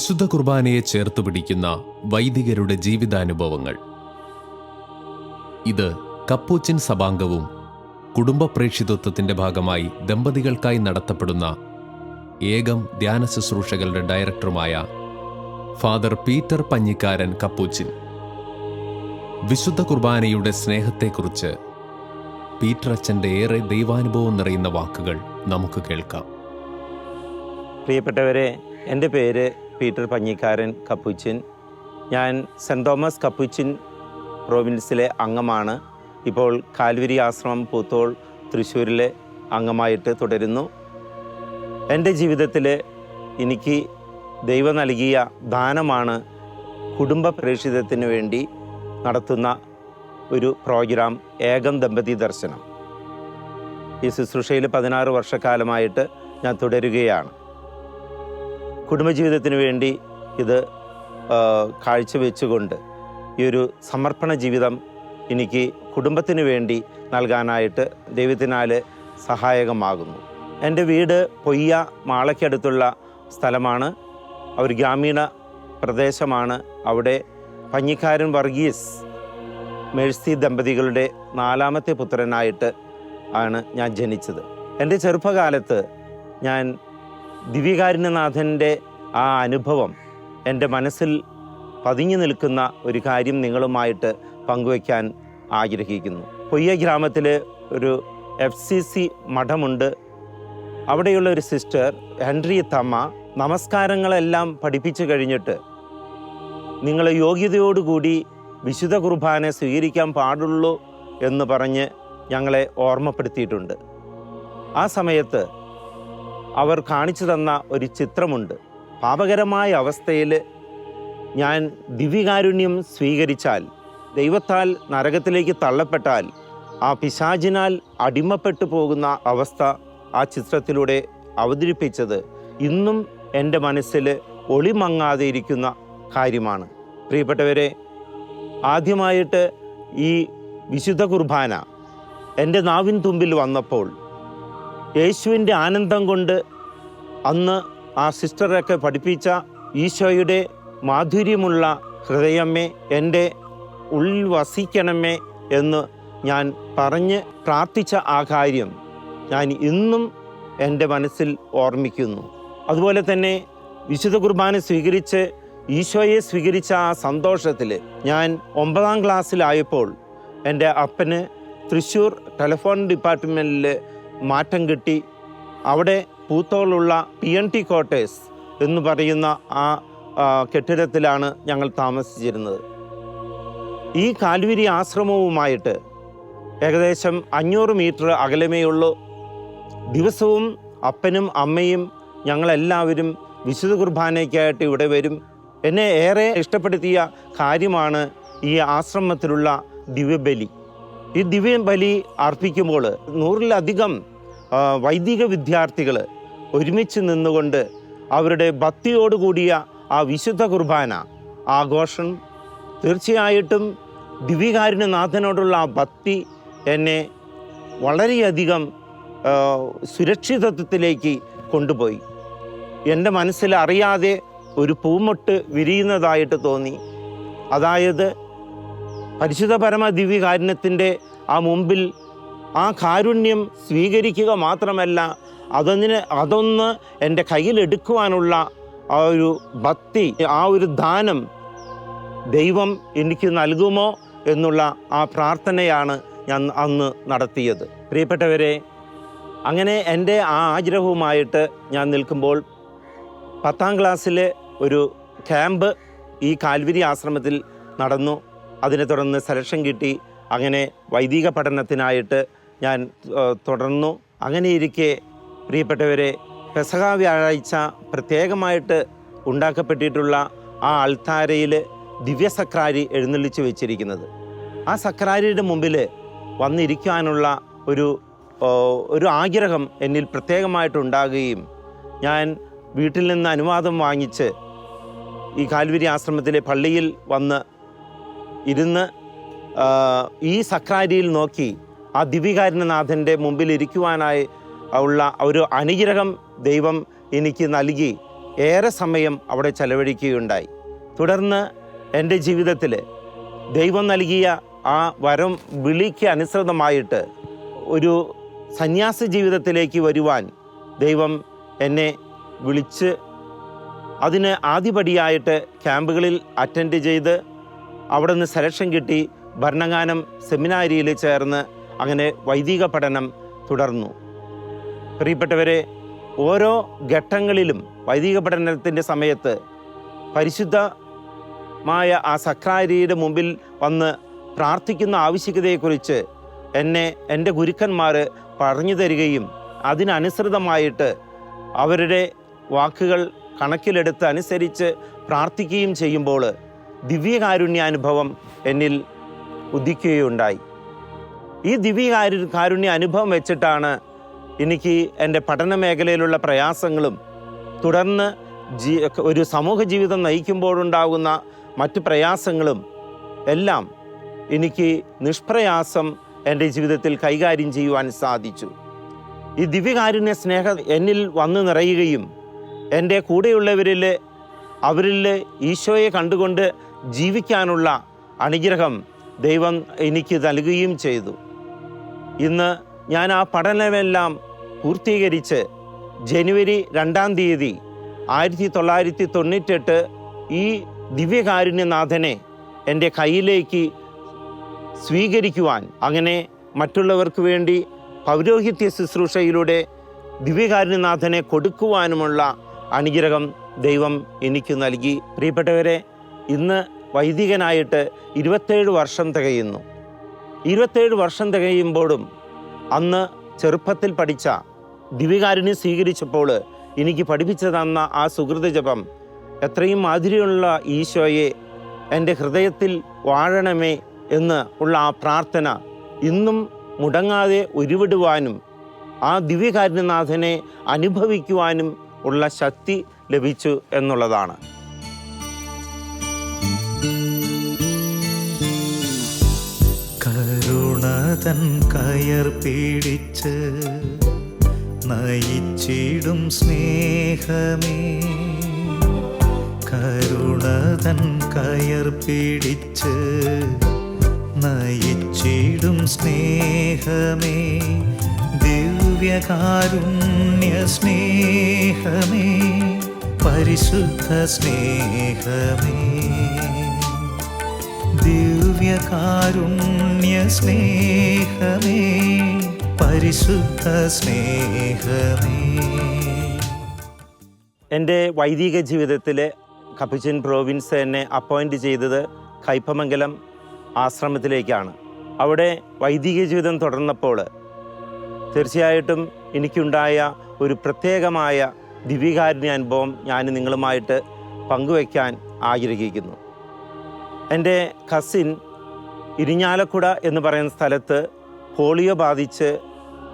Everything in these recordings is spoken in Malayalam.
വിശുദ്ധ കുർബാനയെ ചേർത്ത് പിടിക്കുന്ന വൈദികരുടെ ജീവിതാനുഭവങ്ങൾ. ഇത് കപ്പൂച്ചിൻ സഭാംഗവും കുടുംബ പ്രേക്ഷിതത്വത്തിന്റെ ഭാഗമായി ദമ്പതികൾക്കായി നടത്തപ്പെടുന്ന ഏകം ധ്യാന ശുശ്രൂഷകളുടെ ഡയറക്ടറുമായ ഫാദർ പീറ്റർ പഞ്ഞിക്കാരൻ കപ്പൂച്ചിൻ. വിശുദ്ധ കുർബാനയുടെ സ്നേഹത്തെക്കുറിച്ച് പീറ്റർ അച്ഛന്റെ ഏറെ ദൈവാനുഭവം നിറയുന്ന വാക്കുകൾ നമുക്ക് കേൾക്കാം. പ്രിയപ്പെട്ടവരെ എന്റെ പേര് പീറ്റർ പഞ്ഞിക്കാരൻ കപ്പുച്ചിൻ. ഞാൻ സെന്റ് തോമസ് കപ്പുച്ചിൻ പ്രോവിൻസിലെ അംഗമാണ്. ഇപ്പോൾ കാൽവരി ആശ്രമം പൂത്തോൾ തൃശ്ശൂരിലെ അംഗമായിട്ട് തുടരുന്നു. എന്റെ ജീവിതത്തിൽ എനിക്ക് ദൈവം നൽകിയ ദാനമാണ് കുടുംബ പ്രേക്ഷിതത്തിന് വേണ്ടി നടത്തുന്ന ഒരു പ്രോഗ്രാം ഏകം ദമ്പതി ദർശനം. ഈ ശുശ്രൂഷയിൽ പതിനാറ് വർഷക്കാലമായിട്ട് ഞാൻ തുടരുകയാണ്. കുടുംബജീവിതത്തിന് വേണ്ടി ഇത് കാഴ്ചവെച്ചുകൊണ്ട് ഈ ഒരു സമർപ്പണ ജീവിതം എനിക്ക് കുടുംബത്തിന് വേണ്ടി നൽകാനായിട്ട് ദൈവത്തിനാൽ സഹായകമാകുന്നു. എന്റെ വീട് പൊയ്യ മാളയ്ക്കടുത്തുള്ള സ്ഥലമാണ്. ഒരു ഗ്രാമീണ പ്രദേശമാണ്. അവിടെ പഞ്ഞിക്കാരൻ വർഗീസ് മേഴ്സി ദമ്പതികളുടെ നാലാമത്തെ പുത്രനായിട്ട് ആണ് ഞാൻ ജനിച്ചത്. എന്റെ ചെറുപ്പകാലത്ത് ഞാൻ ദിവ്യകാരുണ്യനാഥന്റെ ആ അനുഭവം എന്റെ മനസ്സിൽ പതിഞ്ഞു നിൽക്കുന്ന ഒരു കാര്യം നിങ്ങളുമായിട്ട് പങ്കുവയ്ക്കാൻ ആഗ്രഹിക്കുന്നു. പൊയ്യ ഗ്രാമത്തിൽ ഒരു എഫ് സി സി മഠമുണ്ട്. അവിടെയുള്ള ഒരു സിസ്റ്റർ ഹെൻറി തമ്മ നമസ്കാരങ്ങളെല്ലാം പഠിപ്പിച്ചു കഴിഞ്ഞിട്ട് നിങ്ങൾ യോഗ്യതയോടുകൂടി വിശുദ്ധ കുർബാന സ്വീകരിക്കാൻ പാടുള്ളൂ എന്ന് പറഞ്ഞ് ഞങ്ങളെ ഓർമ്മപ്പെടുത്തിയിട്ടുണ്ട്. ആ സമയത്ത് അവർ കാണിച്ചു തന്ന ഒരു ചിത്രമുണ്ട്. പാപകരമായ അവസ്ഥയിൽ ഞാൻ ദിവ്യകാരുണ്യം സ്വീകരിച്ചാൽ ദൈവത്താൽ നരകത്തിലേക്ക് തള്ളപ്പെട്ടാൽ ആ പിശാചിനാൽ അടിമപ്പെട്ടു പോകുന്ന അവസ്ഥ ആ ചിത്രത്തിലൂടെ അവതരിപ്പിച്ചത് ഇന്നും എന്റെ മനസ്സിൽ ഒളിമങ്ങാതെ ഇരിക്കുന്ന കാര്യമാണ്. പ്രിയപ്പെട്ടവരെ ആദ്യമായിട്ട് ഈ വിശുദ്ധ കുർബാന എന്റെ നാവിൻ തുമ്പിൽ വന്നപ്പോൾ യേശുവിന്റെ ആനന്ദം കൊണ്ട് അന്ന് ആ സിസ്റ്ററൊക്കെ പഠിപ്പിച്ച ഈശോയുടെ മാധുര്യമുള്ള ഹൃദയമേ എന്റെ ഉള്ളിൽ വസിക്കണമേ എന്ന് ഞാൻ പറഞ്ഞ് പ്രാർത്ഥിച്ച ആ കാര്യം ഞാൻ ഇന്നും എന്റെ മനസ്സിൽ ഓർമ്മിക്കുന്നു. അതുപോലെ തന്നെ വിശുദ്ധ കുർബാന സ്വീകരിച്ച് ഈശോയെ സ്വീകരിച്ച ആ സന്തോഷത്തിൽ ഞാൻ ഒമ്പതാം ക്ലാസ്സിലായപ്പോൾ എന്റെ അപ്പന് തൃശ്ശൂർ ടെലിഫോൺ ഡിപ്പാർട്ട്മെന്റിൽ മാറ്റം കിട്ടി. അവിടെ പൂത്തോളുള്ള പി എൻ ടി ക്വാർട്ടേഴ്സ് എന്ന് പറയുന്ന ആ കെട്ടിടത്തിലാണ് ഞങ്ങൾ താമസിച്ചിരുന്നത്. ഈ കാൽവിരി ആശ്രമവുമായിട്ട് ഏകദേശം അഞ്ഞൂറ് മീറ്റർ അകലമേയുള്ളൂ. ദിവസവും അപ്പനും അമ്മയും ഞങ്ങളെല്ലാവരും വിശുദ്ധ കുർബാനയ്ക്കായിട്ട് ഇവിടെ വരും. എന്നെ ഏറെ ഇഷ്ടപ്പെടുത്തിയ കാര്യമാണ് ഈ ആശ്രമത്തിലുള്ള ദിവ്യബലി. ഈ ദിവ്യബലി അർപ്പിക്കുമ്പോൾ നൂറിലധികം വൈദിക വിദ്യാർത്ഥികൾ ഒരുമിച്ച് നിന്നുകൊണ്ട് അവരുടെ ഭക്തിയോടുകൂടിയ ആ വിശുദ്ധ കുർബാന ആഘോഷം തീർച്ചയായിട്ടും ദിവ്യകാരുണ്യനാഥനോടുള്ള ആ ഭക്തി എന്നെ വളരെയധികം സുരക്ഷിതത്വത്തിലേക്ക് കൊണ്ടുപോയി. എന്റെ മനസ്സിൽ അറിയാതെ ഒരു പൂമൊട്ട് വിരിയുന്നതായിട്ട് തോന്നി. അതായത് പരിശുദ്ധ പരമ ദിവ്യകാരുണ്യത്തിന്റെ ആ മുമ്പിൽ ആ കാരുണ്യം സ്വീകരിക്കുക മാത്രമല്ല അതൊന്നിന് അതൊന്ന് എന്റെ കയ്യിലെടുക്കുവാനുള്ള ആ ഒരു ഭക്തി ആ ഒരു ദാനം ദൈവം എനിക്ക് നൽകുമോ എന്നുള്ള ആ പ്രാർത്ഥനയാണ് ഞാൻ അന്ന് നടത്തിയത്. പ്രിയപ്പെട്ടവരെ അങ്ങനെ എന്റെ ആ ആഗ്രഹവുമായിട്ട് ഞാൻ നിൽക്കുമ്പോൾ പത്താം ക്ലാസ്സിലെ ഒരു ക്യാമ്പ് ഈ കാൽവരി ആശ്രമത്തിൽ നടന്നു. അതിനെ തുടർന്ന് സെലക്ഷൻ കിട്ടി. അങ്ങനെ വൈദിക പഠനത്തിനായിട്ട് ഞാൻ തുടർന്നു. അങ്ങനെ ഇരിക്കെ പ്രിയപ്പെട്ടവരെ പെസക വ്യാഴാഴ്ച പ്രത്യേകമായിട്ട് ഉണ്ടാക്കപ്പെട്ടിട്ടുള്ള ആ അൾത്താരയിൽ ദിവ്യസക്രാരി എഴുന്നള്ളിച്ച് വെച്ചിരിക്കുന്നത്. ആ സക്രാരിയുടെ മുമ്പിൽ വന്നിരിക്കാനുള്ള ഒരു ഒരു ആഗ്രഹം എന്നിൽ പ്രത്യേകമായിട്ടുണ്ടാകുകയും ഞാൻ വീട്ടിൽ നിന്ന് അനുവാദം വാങ്ങിച്ച് ഈ കാൽവരി ആശ്രമത്തിലെ പള്ളിയിൽ വന്ന് ഇരുന്ന് ഈ സക്രാരിയിൽ നോക്കി ആ ദിവികാരുണനാഥന്റെ മുമ്പിൽ ഇരിക്കുവാനായി ഉള്ള ഒരു അനുഗ്രഹം ദൈവം എനിക്ക് നൽകി ഏറെ സമയം അവിടെ ചെലവഴിക്കുകയുണ്ടായി. തുടർന്ന് എന്റെ ജീവിതത്തിൽ ദൈവം നൽകിയ ആ വരം വിളിക്ക് അനുസൃതമായിട്ട് ഒരു സന്യാസ ജീവിതത്തിലേക്ക് വരുവാൻ ദൈവം എന്നെ വിളിച്ച് അതിന് ആദ്യപടിയായിട്ട് ക്യാമ്പുകളിൽ അറ്റൻഡ് ചെയ്ത് അവിടെ നിന്ന് സെലക്ഷൻ കിട്ടി. ഭരണങ്ങാനം സെമിനാരിയിൽ ചേർന്ന് അങ്ങനെ വൈദിക പഠനം തുടർന്നു. പ്രിയപ്പെട്ടവരെ ഓരോ ഘട്ടങ്ങളിലും വൈദിക പഠനത്തിന്റെ സമയത്ത് പരിശുദ്ധമായ ആ സക്രാരിയുടെ മുമ്പിൽ വന്ന് പ്രാർത്ഥിക്കുന്ന ആവശ്യകതയെക്കുറിച്ച് എന്നെ എന്റെ ഗുരുക്കന്മാർ പറഞ്ഞു തരികയും അതിനനുസൃതമായിട്ട് അവരുടെ വാക്കുകൾ കണക്കിലെടുത്ത് അനുസരിച്ച് പ്രാർത്ഥിക്കുകയും ചെയ്യുമ്പോൾ ദിവ്യകാരുണ്യാനുഭവം എന്നിൽ ഉദിക്കുകയുണ്ടായി. ഈ ദിവ്യകാരു കാരുണ്യ അനുഭവം വെച്ചിട്ടാണ് എനിക്ക് എന്റെ പഠന മേഖലയിലുള്ള പ്രയാസങ്ങളും തുടർന്ന് ജീ ഒരു സമൂഹ ജീവിതം നയിക്കുമ്പോഴുണ്ടാകുന്ന മറ്റ് പ്രയാസങ്ങളും എല്ലാം എനിക്ക് നിഷ്പ്രയാസം എന്റെ ജീവിതത്തിൽ കൈകാര്യം ചെയ്യുവാൻ സാധിച്ചു. ഈ ദിവ്യകാരുണ്യ സ്നേഹം എന്നിൽ വന്നു നിറയുകയും എന്റെ കൂടെയുള്ളവരിൽ അവരിൽ ഈശോയെ കണ്ടുകൊണ്ട് ജീവിക്കാനുള്ള അനുഗ്രഹം ദൈവം എനിക്ക് നൽകുകയും ചെയ്തു. ഇന്ന് ഞാൻ ആ പഠനമെല്ലാം പൂർത്തീകരിച്ച് ജനുവരി രണ്ടാം തീയതി ആയിരത്തി തൊള്ളായിരത്തി തൊണ്ണൂറ്റെട്ട് ഈ ദിവ്യകാരുണ്യനാഥനെ എന്റെ കയ്യിലേക്ക് സ്വീകരിക്കുവാൻ അങ്ങനെ മറ്റുള്ളവർക്ക് വേണ്ടി പൗരോഹിത്യ ശുശ്രൂഷയിലൂടെ ദിവ്യകാരുണ്യനാഥനെ കൊടുക്കുവാനുമുള്ള അനുഗ്രഹം ദൈവം എനിക്ക് നൽകി. പ്രിയപ്പെട്ടവരെ ഇന്ന് വൈദികനായിട്ട് ഇരുപത്തേഴ് വർഷം തികയുന്നു. ഇരുപത്തേഴ് വർഷം തികയുമ്പോഴും അന്ന് ചെറുപ്പത്തിൽ പഠിച്ച ദിവികാരിനെ സ്വീകരിച്ചപ്പോൾ എനിക്ക് പഠിപ്പിച്ചു തന്ന ആ സുഹൃത ജപം എത്രയും മാധുര്യമുള്ള ഈശോയെ എന്റെ ഹൃദയത്തിൽ വാഴണമേ എന്ന് ഉള്ള ആ പ്രാർത്ഥന ഇന്നും മുടങ്ങാതെ ഉരുവിടുവാനും ആ ദിവ്യകാരുണ്യനാഥനെ അനുഭവിക്കുവാനും ഉള്ള ശക്തി ലഭിച്ചു എന്നുള്ളതാണ്. കരുണതൻ കയർ പിടിച്ച് നയിച്ചിടും സ്നേഹമേ. കരുണ തൻ കയർ പിടിച്ച് നയിച്ചിടും സ്നേഹമേ. ദിവ്യകാരുണ്യ സ്നേഹമേ. പരിശുദ്ധ സ്നേഹമേ. ദിവ്യകാരുണ്യ സ്നേഹമേ പരിശുദ്ധ സ്നേഹമേ എന്റെ വൈദിക ജീവിതത്തിൽ കപ്പിച്ചൻ പ്രോവിൻസ് എന്നെ അപ്പോയിന്റ് ചെയ്തത് കൈപ്പമംഗലം ആശ്രമത്തിലേക്കാണ്. അവിടെ വൈദിക ജീവിതം തുടർന്നപ്പോൾ തീർച്ചയായിട്ടും എനിക്കുണ്ടായ ഒരു പ്രത്യേകമായ ദിവ്യകാരുണ്യ അനുഭവം ഞാൻ നിങ്ങളുമായിട്ട് പങ്കുവയ്ക്കാൻ ആഗ്രഹിക്കുന്നു. എന്റെ കസിൻ ഇരിഞ്ഞാലക്കുട എന്ന് പറയുന്ന സ്ഥലത്ത് പോളിയോ ബാധിച്ച്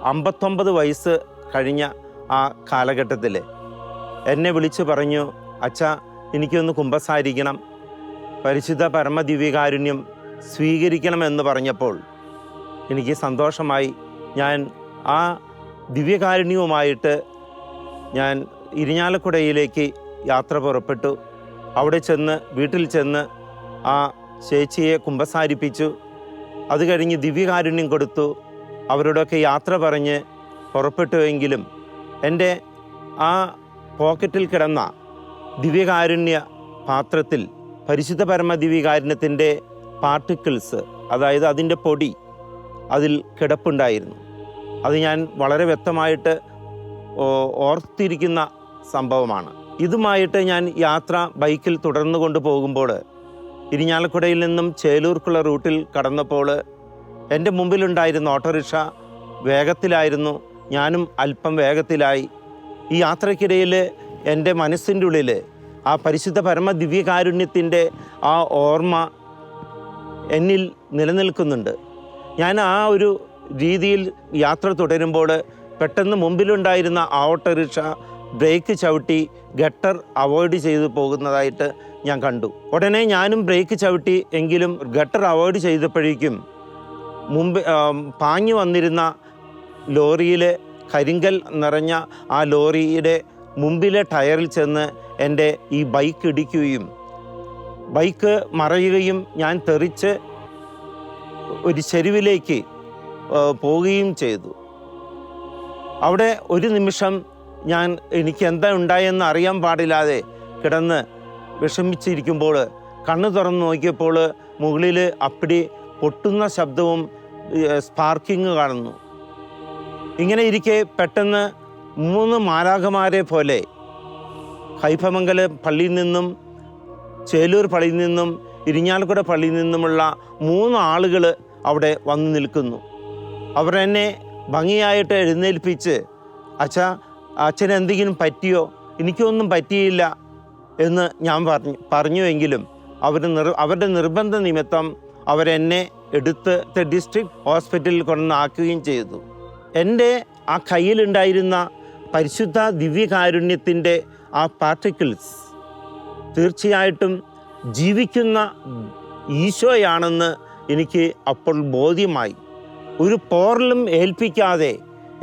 അമ്പത്തൊമ്പത് വയസ്സ് കഴിഞ്ഞ ആ കാലഘട്ടത്തിൽ എന്നെ വിളിച്ച് പറഞ്ഞു അച്ഛ എനിക്കൊന്ന് കുമ്പസാരിക്കണം. പരിശുദ്ധ പരമദിവ്യകാരുണ്യം സ്വീകരിക്കണമെന്ന് പറഞ്ഞപ്പോൾ എനിക്ക് സന്തോഷമായി. ഞാൻ ആ ദിവ്യകാരുണ്യവുമായിട്ട് ഞാൻ ഇരിഞ്ഞാലക്കുടയിലേക്ക് യാത്ര പുറപ്പെട്ടു. അവിടെ ചെന്ന് വീട്ടിൽ ചെന്ന് ആ ചേച്ചിയെ കുമ്പസാരിപ്പിച്ചു. അത് കഴിഞ്ഞ് ദിവ്യകാരുണ്യം കൊടുത്തു. അവരോടൊക്കെ യാത്ര പറഞ്ഞ് പുറപ്പെട്ടുവെങ്കിലും എന്റെ ആ പോക്കറ്റിൽ കിടന്ന ദിവ്യകാരുണ്യ പാത്രത്തിൽ പരിശുദ്ധ പരമ ദിവ്യകാരുണ്യത്തിന്റെ പാർട്ടിക്കിൾസ് അതായത് അതിന്റെ പൊടി അതിൽ കിടപ്പുണ്ടായിരുന്നു. അത് ഞാൻ വളരെ വ്യക്തമായിട്ട് ഓർത്തിരിക്കുന്ന സംഭവമാണ്. ഇതുമായിട്ട് ഞാൻ യാത്ര ബൈക്കിൽ തുടർന്നു കൊണ്ട് പോകുമ്പോൾ ഇരിഞ്ഞാലക്കുടയിൽ നിന്നും ചേലൂർക്കുള്ള റൂട്ടിൽ കടന്നപ്പോൾ എന്റെ മുമ്പിലുണ്ടായിരുന്ന ഓട്ടോറിക്ഷ വേഗത്തിലായിരുന്നു. ഞാനും അല്പം വേഗത്തിലായി. ഈ യാത്രയ്ക്കിടയിൽ എന്റെ മനസ്സിന്റെ ഉള്ളിൽ ആ പരിശുദ്ധ പരമ ദിവ്യകാരുണ്യത്തിന്റെ ആ ഓർമ്മ എന്നിൽ നിലനിൽക്കുന്നുണ്ട്. ഞാൻ ആ ഒരു രീതിയിൽ യാത്ര തുടരുമ്പോൾ പെട്ടെന്ന് മുമ്പിലുണ്ടായിരുന്ന ആ ഓട്ടോറിക്ഷ ബ്രേക്ക് ചവിട്ടി ഗട്ടർ അവോയ്ഡ് ചെയ്തു പോകുന്നതായിട്ട് ഞാൻ കണ്ടു. ഉടനെ ഞാനും ബ്രേക്ക് ചവിട്ടി എങ്കിലും ഗട്ടർ അവോയ്ഡ് ചെയ്തപ്പോഴേക്കും മുമ്പ് പാഞ്ഞു വന്നിരുന്ന ലോറിയിലെ കരിങ്കൽ നിറഞ്ഞ ആ ലോറിയുടെ മുമ്പിലെ ടയറിൽ ചെന്ന് എന്റെ ഈ ബൈക്ക് ഇടിക്കുകയും ബൈക്ക് മറയുകയും ഞാൻ തെറിച്ച് ഒരു ചെരുവിലേക്ക് പോവുകയും ചെയ്തു. അവിടെ ഒരു നിമിഷം ഞാൻ എനിക്ക് എന്താ ഉണ്ടായെന്ന് അറിയാൻ പാടില്ലാതെ കിടന്ന് വിഷമിച്ചിരിക്കുമ്പോൾ കണ്ണു തുറന്ന് നോക്കിയപ്പോൾ മുകളിൽ അപ്പിടി പൊട്ടുന്ന ശബ്ദവും സ്പാർക്കിങ് കാണുന്നു. ഇങ്ങനെ ഇരിക്കെ പെട്ടെന്ന് മൂന്ന് മാലാഖമാരെ പോലെ ഹൈഫമംഗല പള്ളിയിൽ നിന്നും ചേലൂർ പള്ളിയിൽ നിന്നും ഇരിഞ്ഞാലക്കുട പള്ളിയിൽ നിന്നുമുള്ള മൂന്ന് ആളുകൾ അവിടെ വന്നു നിൽക്കുന്നു. അവർ എന്നെ ഭംഗിയായിട്ട് എഴുന്നേൽപ്പിച്ച് അച്ഛ അച്ഛന് പറ്റിയോ? എനിക്കൊന്നും പറ്റിയില്ല. എന്ന് ഞാൻ പറഞ്ഞു പറഞ്ഞുവെങ്കിലും അവർ നിർ അവരുടെ നിർബന്ധ നിമിത്തം അവരെന്നെ എടുത്ത് ഡിസ്ട്രിക്ട് ഹോസ്പിറ്റലിൽ കൊണ്ടാക്കുകയും ചെയ്തു. എന്റെ ആ കയ്യിലുണ്ടായിരുന്ന പരിശുദ്ധ ദിവ്യകാരുണ്യത്തിന്റെ ആ പാർട്ടിക്കിൾസ് തീർച്ചയായിട്ടും ജീവിക്കുന്ന ഈശോയാണെന്ന് എനിക്ക് അപ്പോൾ ബോധ്യമായി. ഒരു പോറലും ഏൽപ്പിക്കാതെ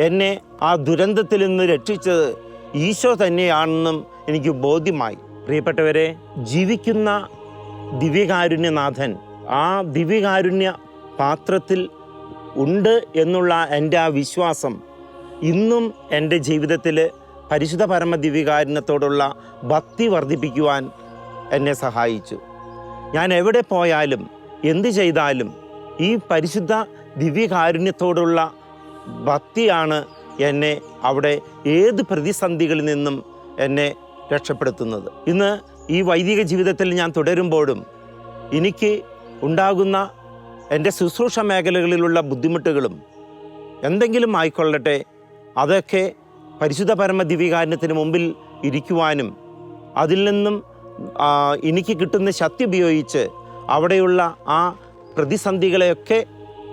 എന്നെ ആ ദുരന്തത്തിൽ നിന്ന് രക്ഷിച്ചത് ഈശോ തന്നെയാണെന്നും എനിക്ക് ബോധ്യമായി. പ്രിയപ്പെട്ടവരെ ജീവിക്കുന്ന ദിവ്യകാരുണ്യനാഥൻ ആ ദിവ്യകാരുണ്യ പാത്രത്തിൽ ഉണ്ട് എന്നുള്ള എന്റെ ആ വിശ്വാസം ഇന്നും എന്റെ ജീവിതത്തിൽ പരിശുദ്ധ പരമ ദിവ്യകാരുണ്യത്തോടുള്ള ഭക്തി വർദ്ധിപ്പിക്കുവാൻ എന്നെ സഹായിച്ചു. ഞാൻ എവിടെ പോയാലും എന്ത് ചെയ്താലും ഈ പരിശുദ്ധ ദിവ്യകാരുണ്യത്തോടുള്ള ഭക്തിയാണ് എന്നെ അവിടെ ഏത് പ്രതിസന്ധികളിൽ നിന്നും എന്നെ രക്ഷപ്പെടുത്തുന്നത്. ഇന്ന് ഈ വൈദിക ജീവിതത്തിൽ ഞാൻ തുടരുമ്പോഴും എനിക്ക് ഉണ്ടാകുന്ന എന്റെ ശുശ്രൂഷ മേഖലകളിലുള്ള ബുദ്ധിമുട്ടുകളും എന്തെങ്കിലും ആയിക്കൊള്ളട്ടെ അതൊക്കെ പരിശുദ്ധ പരമ ദിവ്യകാരണത്തിന് മുമ്പിൽ ഇരിക്കുവാനും അതിൽ നിന്നും എനിക്ക് കിട്ടുന്ന ശക്തി ഉപയോഗിച്ച് അവിടെയുള്ള ആ പ്രതിസന്ധികളെയൊക്കെ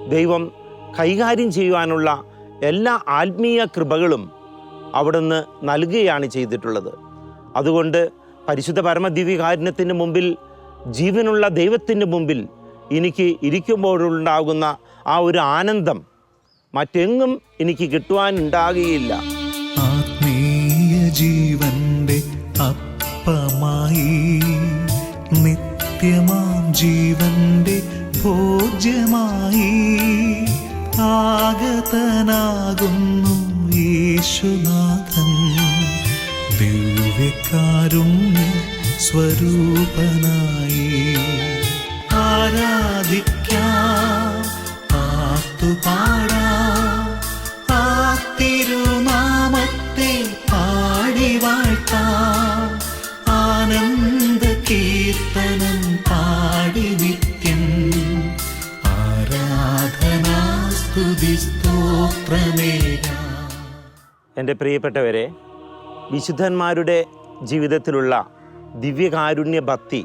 ദൈവം കൈകാര്യം ചെയ്യുവാനുള്ള എല്ലാ ആത്മീയ കൃപകളും അവിടുന്ന് നൽകുകയാണ് ചെയ്തിട്ടുള്ളത്. അതുകൊണ്ട് പരിശുദ്ധ പരമദിവ്യകാരുണ്യത്തിന് മുമ്പിൽ ജീവനുള്ള ദൈവത്തിന്റെ മുമ്പിൽ എനിക്ക് ഇരിക്കുമ്പോഴുണ്ടാകുന്ന ആ ഒരു ആനന്ദം മറ്റെങ്ങും എനിക്ക് കിട്ടുവാനുണ്ടാകുകയില്ല ആത്മീയ ജീവന്റെ അപ്പമായി നിത്യമാം ജീവന്റെ ഭോജ്യമായി ആഗതനാകുന്നു യേശുനാഥൻ. ദിവ്യകാരുണ്യ സ്വരൂപനായി ആരാധിക്കാം പാടി വാഴ്ത്താം ആനന്ദ കീർത്തനം പാടി നിത്യം ആരാധനാസ്തുതി സ്തോത്രമേകാം. എന്റെ പ്രിയപ്പെട്ടവരെ വിശുദ്ധന്മാരുടെ ജീവിതത്തിലുള്ള ദിവ്യകാരുണ്യ ഭക്തി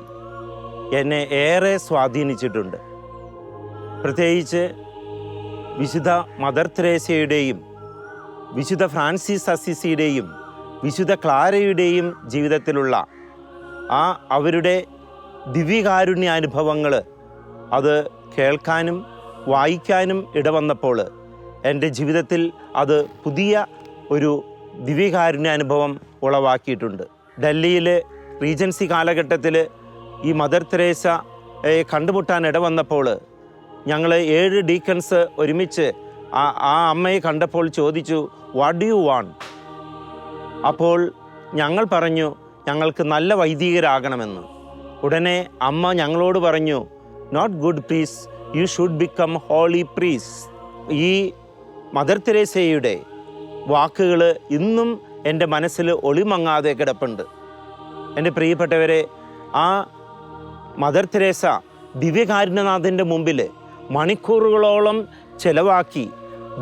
എന്നെ ഏറെ സ്വാധീനിച്ചിട്ടുണ്ട്. പ്രത്യേകിച്ച് വിശുദ്ധ മദർ തെരേസയുടെയും വിശുദ്ധ ഫ്രാൻസിസ് അസിസിയുടെയും വിശുദ്ധ ക്ലാരയുടെയും ജീവിതത്തിലുള്ള ആ അവരുടെ ദിവ്യകാരുണ്യ അനുഭവങ്ങൾ അത് കേൾക്കാനും വായിക്കാനും ഇടവന്നപ്പോൾ എന്റെ ജീവിതത്തിൽ അത് പുതിയ ഒരു ദിവ്യകാരുണ്യ അനുഭവം ഉളവാക്കിയിട്ടുണ്ട്. ഡൽഹിയിലെ റീജൻസി കാലഘട്ടത്തിൽ ഈ മദർ തെരേസ കണ്ടുമുട്ടാൻ ഇടവന്നപ്പോൾ ഞങ്ങൾ ഏഴ് ഡീക്കൻസ് ഒരുമിച്ച് ആ ആ അമ്മയെ കണ്ടപ്പോൾ ചോദിച്ചു വാട്ട് യു വാണ്ട് അപ്പോൾ ഞങ്ങൾ പറഞ്ഞു ഞങ്ങൾക്ക് നല്ല വൈദികരാകണമെന്ന്. ഉടനെ അമ്മ ഞങ്ങളോട് പറഞ്ഞു not good priest you should become holy priest ഈ മദർ തെരേസയുടെ വാക്കുകൾ ഇന്നും എന്റെ മനസ്സിൽ ഒളിമങ്ങാതെ കിടപ്പുണ്ട്. എന്റെ പ്രിയപ്പെട്ടവരെ ആ മദർ തെരേസ ദിവ്യകാരുണ്യനാഥന്റെ മുമ്പിൽ മണിക്കൂറുകളോളം ചെലവാക്കി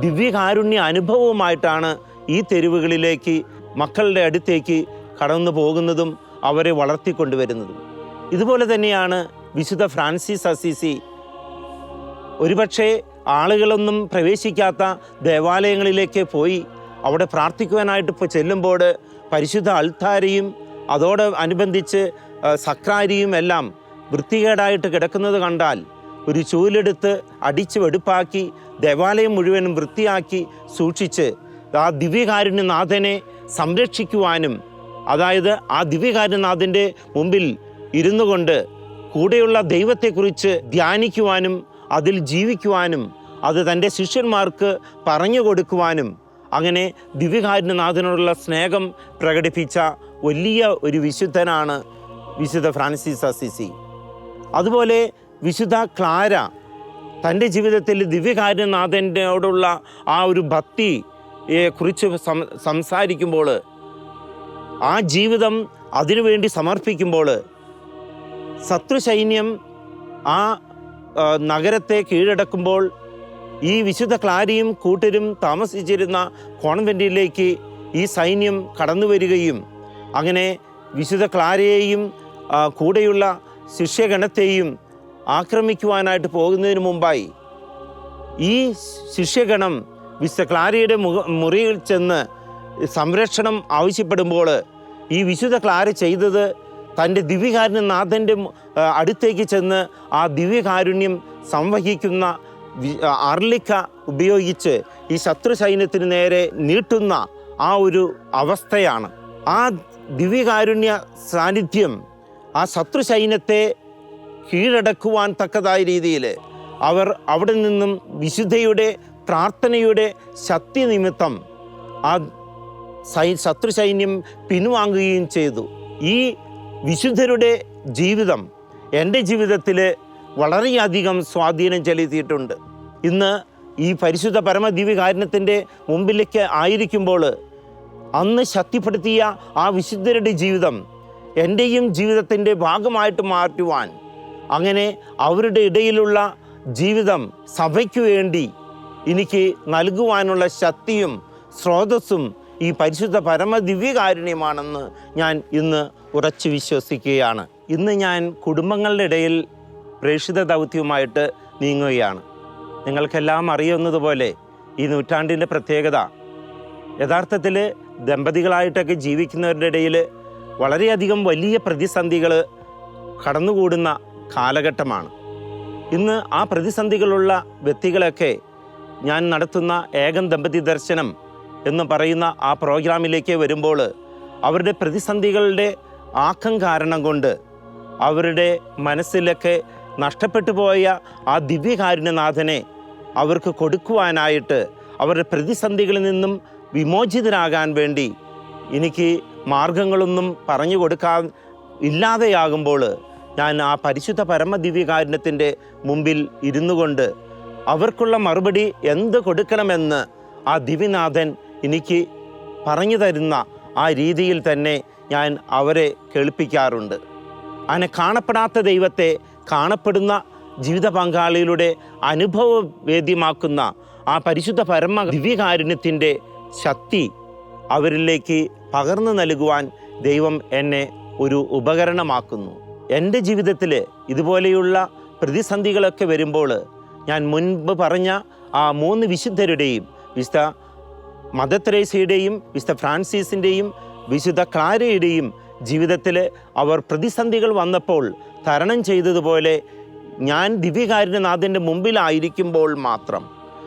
ദിവ്യകാരുണ്യ അനുഭവവുമായിട്ടാണ് ഈ തെരുവുകളിലേക്ക് മക്കളുടെ അടുത്തേക്ക് കടന്നു പോകുന്നതും അവരെ വളർത്തിക്കൊണ്ടുവരുന്നതും. ഇതുപോലെ തന്നെയാണ് വിശുദ്ധ ഫ്രാൻസിസ് അസീസി ഒരുപക്ഷെ ആളുകളൊന്നും പ്രവേശിക്കാത്ത ദേവാലയങ്ങളിലേക്ക് പോയി അവിടെ പ്രാർത്ഥിക്കുവാനായിട്ട് ഇപ്പോൾ ചെല്ലുമ്പോൾ പരിശുദ്ധ അൾത്താരയും അതോട് അനുബന്ധിച്ച് സക്രാരിയും എല്ലാം വൃത്തികേടായിട്ട് കിടക്കുന്നത് കണ്ടാൽ ഒരു ചൂലെടുത്ത് അടിച്ച് വെടുപ്പാക്കി ദേവാലയം മുഴുവനും വൃത്തിയാക്കി സൂക്ഷിച്ച് ആ ദിവ്യകാരുണ്യനാഥനെ സംരക്ഷിക്കുവാനും അതായത് ആ ദിവ്യകാരുണ്യനാഥന്റെ മുമ്പിൽ ഇരുന്നു കൊണ്ട് കൂടെയുള്ള ദൈവത്തെക്കുറിച്ച് ധ്യാനിക്കുവാനും അതിൽ ജീവിക്കുവാനും അത് തന്റെ ശിഷ്യന്മാർക്ക് പറഞ്ഞു കൊടുക്കുവാനും അങ്ങനെ ദിവ്യകാരുണ്യനാഥനോടുള്ള സ്നേഹം പ്രകടിപ്പിച്ച വലിയ ഒരു വിശുദ്ധനാണ് വിശുദ്ധ ഫ്രാൻസിസ് അസിസി. അതുപോലെ വിശുദ്ധ ക്ലാര തന്റെ ജീവിതത്തിൽ ദിവ്യകാരുണ്യനാഥനോടുള്ള ആ ഒരു ഭക്തിയെ കുറിച്ച് സംസാരിക്കുമ്പോൾ ആ ജീവിതം അതിനുവേണ്ടി സമർപ്പിക്കുമ്പോൾ ശത്രുസൈന്യം ആ, നഗരത്തെ കീഴടക്കുമ്പോൾ ഈ വിശുദ്ധ ക്ലാരിയും കൂട്ടരും താമസിച്ചിരുന്ന കോൺവെന്റിലേക്ക് ഈ സൈന്യം കടന്നു വരികയും അങ്ങനെ വിശുദ്ധ ക്ലാരയെയും കൂടെയുള്ള ശിഷ്യഗണത്തെയും ആക്രമിക്കുവാനായിട്ട് പോകുന്നതിന് മുമ്പായി ഈ ശിഷ്യഗണം വിശുദ്ധ ക്ലാരയുടെ മുഖ മുറിയിൽ ചെന്ന് സംരക്ഷണം ആവശ്യപ്പെടുമ്പോൾ ഈ വിശുദ്ധ ക്ലാര ചെയ്തത് തന്റെ ദിവ്യകാരുണ്യ നാഥന്റെ അടുത്തേക്ക് ചെന്ന് ആ ദിവ്യകാരുണ്യം സംവഹിക്കുന്ന അർലിക്ക ഉപയോഗിച്ച് ഈ ശത്രു സൈന്യത്തിന് നേരെ നീട്ടുന്ന ആ ഒരു അവസ്ഥയാണ്. ആ ദിവ്യകാരുണ്യ സാന്നിധ്യം ആ ശത്രു സൈന്യത്തെ കീഴടക്കുവാൻ തക്കതായ രീതിയിൽ അവർ അവിടെ നിന്നും വിശുദ്ധയുടെ പ്രാർത്ഥനയുടെ ശക്തി നിമിത്തം ആ സൈ ശത്രു സൈന്യം പിൻവാങ്ങുകയും ചെയ്തു. ഈ വിശുദ്ധരുടെ ജീവിതം എന്റെ ജീവിതത്തിൽ വളരെയധികം സ്വാധീനം ചെലുത്തിയിട്ടുണ്ട്. ഇന്ന് ഈ പരിശുദ്ധ പരമദിവ്യകാരുണ്യത്തിന്റെ മുമ്പിലേക്ക് ആയിരിക്കുമ്പോൾ അന്ന് ശക്തിപ്പെടുത്തിയ ആ വിശുദ്ധരുടെ ജീവിതം എന്റെയും ജീവിതത്തിന്റെ ഭാഗമായിട്ട് മാറ്റുവാൻ അങ്ങനെ അവരുടെ ഇടയിലുള്ള ജീവിതം സഭയ്ക്ക് വേണ്ടി എനിക്ക് നൽകുവാനുള്ള ശക്തിയും സ്രോതസ്സും ഈ പരിശുദ്ധ പരമദിവ്യകാരുണ്യമാണെന്ന് ഞാൻ ഇന്ന് ഉറച്ചു വിശ്വസിക്കുകയാണ്. ഇന്ന് ഞാൻ കുടുംബങ്ങളുടെ ഇടയിൽ പ്രേക്ഷിത ദൗത്യവുമായിട്ട് നീങ്ങുകയാണ്. നിങ്ങൾക്കെല്ലാം അറിയുന്നതുപോലെ ഈ നൂറ്റാണ്ടിന്റെ പ്രത്യേകത യഥാർത്ഥത്തിൽ ദമ്പതികളായിട്ടൊക്കെ ജീവിക്കുന്നവരുടെ ഇടയിൽ വളരെയധികം വലിയ പ്രതിസന്ധികൾ കടന്നുകൂടുന്ന കാലഘട്ടമാണ്. ഇന്ന് ആ പ്രതിസന്ധികളുള്ള വ്യക്തികളൊക്കെ ഞാൻ നടത്തുന്ന ഏകം ദമ്പതി ദർശനം എന്ന് പറയുന്ന ആ പ്രോഗ്രാമിലേക്ക് വരുമ്പോൾ അവരുടെ പ്രതിസന്ധികളുടെ ആക്കം കാരണം കൊണ്ട് അവരുടെ മനസ്സിലൊക്കെ നഷ്ടപ്പെട്ടു പോയ ആ ദിവ്യകാരുണ്യനാഥനെ അവർക്ക് കൊടുക്കുവാനായിട്ട് അവരുടെ പ്രതിസന്ധികളിൽ നിന്നും വിമോചിതരാകാൻ വേണ്ടി എനിക്ക് മാർഗങ്ങളൊന്നും പറഞ്ഞു കൊടുക്കാൻ ഇല്ലാതെയാകുമ്പോൾ ഞാൻ ആ പരിശുദ്ധ പരമദിവ്യകാരുണ്യത്തിന്റെ മുമ്പിൽ ഇരുന്നു കൊണ്ട് അവർക്കുള്ള മറുപടി എന്ത് കൊടുക്കണമെന്ന് ആ ദിവ്യനാഥൻ എനിക്ക് പറഞ്ഞു തരുന്ന ആ രീതിയിൽ തന്നെ ഞാൻ അവരെ കേൾപ്പിക്കാറുണ്ട്. അങ്ങനെ കാണപ്പെടാത്ത ദൈവത്തെ കാണപ്പെടുന്ന ജീവിത പങ്കാളിയിലൂടെ അനുഭവവേദ്യമാക്കുന്ന ആ പരിശുദ്ധ പരമ ദിവ്യകാരുണ്യത്തിന്റെ ശക്തി അവരിലേക്ക് പകർന്നു നൽകുവാൻ ദൈവം എന്നെ ഒരു ഉപകരണമാക്കുന്നു. എന്റെ ജീവിതത്തിൽ ഇതുപോലെയുള്ള പ്രതിസന്ധികളൊക്കെ വരുമ്പോൾ ഞാൻ മുൻപ് പറഞ്ഞ ആ മൂന്ന് വിശുദ്ധരുടെയും വിശുദ്ധ മദർ തെരേസയുടെയും വിശുദ്ധ ഫ്രാൻസിസിന്റെയും വിശുദ്ധ ക്ലാരയുടെയും ജീവിതത്തിൽ അവർ പ്രതിസന്ധികൾ വന്നപ്പോൾ തരണം ചെയ്തതുപോലെ ഞാൻ ദിവ്യകാരുണ്യനാഥന്റെ മുമ്പിലായിരിക്കുമ്പോൾ മാത്രം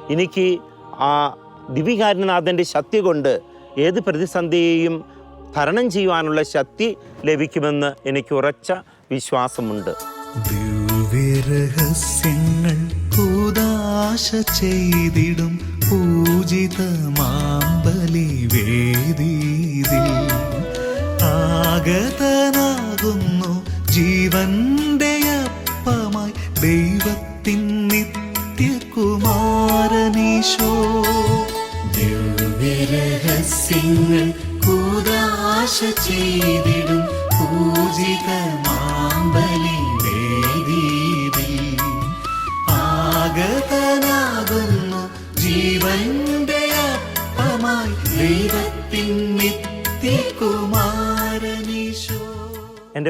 എനിക്ക് ആ ദിവ്യകാരുണ്യനാഥന്റെ ശക്തി കൊണ്ട് ഏത് പ്രതിസന്ധിയെയും തരണം ചെയ്യുവാനുള്ള ശക്തി ലഭിക്കുമെന്ന് എനിക്ക് ഉറച്ച വിശ്വാസമുണ്ട്. ദിവ്യരഹസ്യങ്ങൾ ചെയ്തിടും പൂജിത മാമ്പലി ആഗതനാകുന്നു ജീവന്റെ അപ്പമായി ദൈവത്തിൻ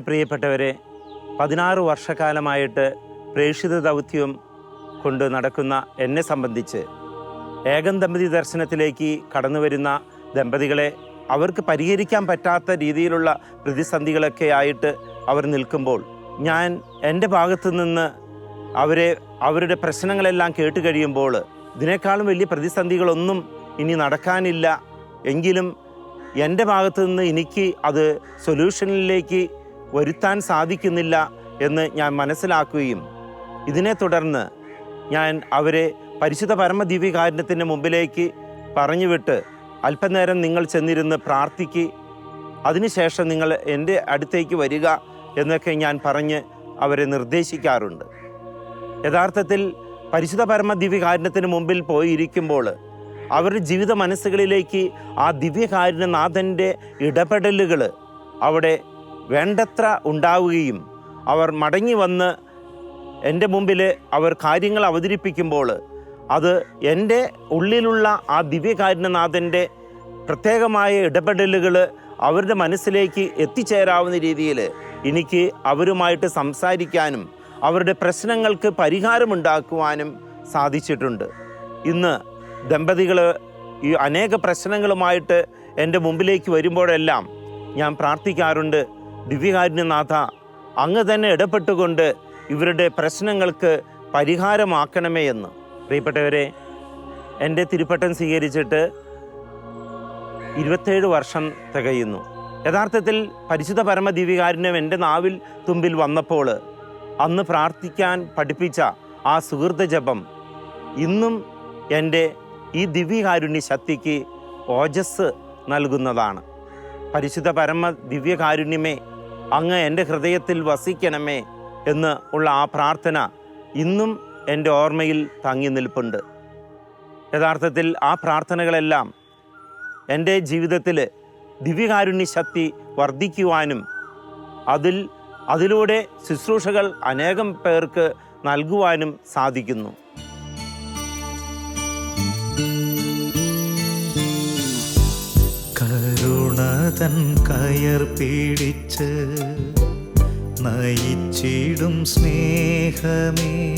പ്രിയപ്പെട്ടവരെ പതിനാറ് വർഷക്കാലമായിട്ട് പ്രേക്ഷിത ദൗത്യം കൊണ്ട് നടക്കുന്ന എന്നെ സംബന്ധിച്ച് ഏകം ദമ്പതി ദർശനത്തിലേക്ക് കടന്നു വരുന്ന ദമ്പതികളെ അവർക്ക് പരിഹരിക്കാൻ പറ്റാത്ത രീതിയിലുള്ള പ്രതിസന്ധികളൊക്കെ ആയിട്ട് അവർ നിൽക്കുമ്പോൾ ഞാൻ എന്റെ ഭാഗത്തു നിന്ന് അവരെ അവരുടെ പ്രശ്നങ്ങളെല്ലാം കേട്ട് കഴിയുമ്പോൾ ഇതിനേക്കാളും വലിയ പ്രതിസന്ധികളൊന്നും ഇനി നടക്കാനില്ല. എങ്കിലും എന്റെ ഭാഗത്തു നിന്ന് എനിക്ക് അത് സൊല്യൂഷനിലേക്ക് വരുത്താൻ സാധിക്കുന്നില്ല എന്ന് ഞാൻ മനസ്സിലാക്കുകയും ഇതിനെ തുടർന്ന് ഞാൻ അവരെ പരിശുദ്ധ പരമദിവ്യകാരുണ്യത്തിന്റെ മുമ്പിലേക്ക് പറഞ്ഞുവിട്ട് അല്പനേരം നിങ്ങൾ ചെന്നിരുന്ന് പ്രാർത്ഥിക്ക്. അതിനുശേഷം നിങ്ങൾ എന്റെ അടുത്തേക്ക് വരിക എന്നൊക്കെ ഞാൻ പറഞ്ഞ് അവരെ നിർദ്ദേശിക്കാറുണ്ട്. യഥാർത്ഥത്തിൽ പരിശുദ്ധ പരമ ദിവ്യകാരുണ്യത്തിന് മുമ്പിൽ പോയിരിക്കുമ്പോൾ അവരുടെ ജീവിത മനസ്സുകളിലേക്ക് ആ ദിവ്യകാരുണ്യനാഥന്റെ ഇടപെടലുകൾ അവിടെ വേണ്ടത്ര ഉണ്ടാവുകയും അവർ മടങ്ങി വന്ന് എന്റെ മുമ്പിൽ അവർ കാര്യങ്ങൾ അവതരിപ്പിക്കുമ്പോൾ അത് എന്റെ ഉള്ളിലുള്ള ആ ദിവ്യകാരുണ്യനാഥന്റെ പ്രത്യേകമായ ഇടപെടലുകൾ അവരുടെ മനസ്സിലേക്ക് എത്തിച്ചേരാവുന്ന രീതിയിൽ എനിക്ക് അവരുമായിട്ട് സംസാരിക്കാനും അവരുടെ പ്രശ്നങ്ങൾക്ക് പരിഹാരമുണ്ടാക്കുവാനും സാധിച്ചിട്ടുണ്ട്. ഇന്ന് ദമ്പതികൾ ഈ അനേക പ്രശ്നങ്ങളുമായിട്ട് എന്റെ മുമ്പിലേക്ക് വരുമ്പോഴെല്ലാം ഞാൻ പ്രാർത്ഥിക്കാറുണ്ട്. ദിവ്യകാരുണ്യനാഥ അങ്ങ് തന്നെ ഇടപെട്ടുകൊണ്ട് ഇവരുടെ പ്രശ്നങ്ങൾക്ക് പരിഹാരമാക്കണമേ എന്ന്. പ്രിയപ്പെട്ടവരെ എന്റെ തിരുപ്പട്ടം സ്വീകരിച്ചിട്ട് ഇരുപത്തേഴ് വർഷം തികയുന്നു. യഥാർത്ഥത്തിൽ പരിശുദ്ധ പരമ ദിവ്യകാരുണ്യം എന്റെ നാവിൽ തുമ്പിൽ വന്നപ്പോൾ അന്ന് പ്രാർത്ഥിക്കാൻ പഠിപ്പിച്ച ആ സുഹൃത ജപം ഇന്നും എന്റെ ഈ ദിവ്യകാരുണ്യ ശക്തിക്ക് ഓജസ് നൽകുന്നതാണ്. പരിശുദ്ധ പരമ ദിവ്യകാരുണ്യമേ അങ്ങ് എന്റെ ഹൃദയത്തിൽ വസിക്കണമേ എന്ന് ഉള്ള ആ പ്രാർത്ഥന ഇന്നും എന്റെ ഓർമ്മയിൽ തങ്ങി നിൽപ്പുണ്ട്. യഥാർത്ഥത്തിൽ ആ പ്രാർത്ഥനകളെല്ലാം എന്റെ ജീവിതത്തിൽ ദിവ്യകാരുണ്യ ശക്തി വർദ്ധിക്കുവാനും അതിൽ അതിലൂടെ ശുശ്രൂഷകൾ അനേകം പേർക്ക് നൽകുവാനും സാധിക്കുന്നു. കരുണതൻ കയർ പിടിച്ച് നയിച്ചിടും സ്നേഹമേ.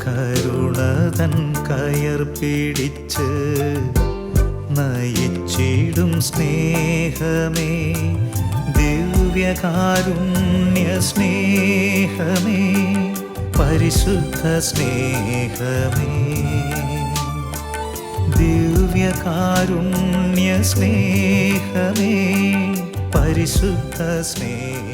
കരുണ തൻ കയർ പിടിച്ച് നയിച്ചിടും സ്നേഹമേ. ദിവ്യകാരുണ്യ സ്നേഹമേ. പരിശുദ്ധ സ്നേഹമേ. ദിവ്യകാരുണ്യ സ്നേഹമേ പരിശുദ്ധ സ്നേഹ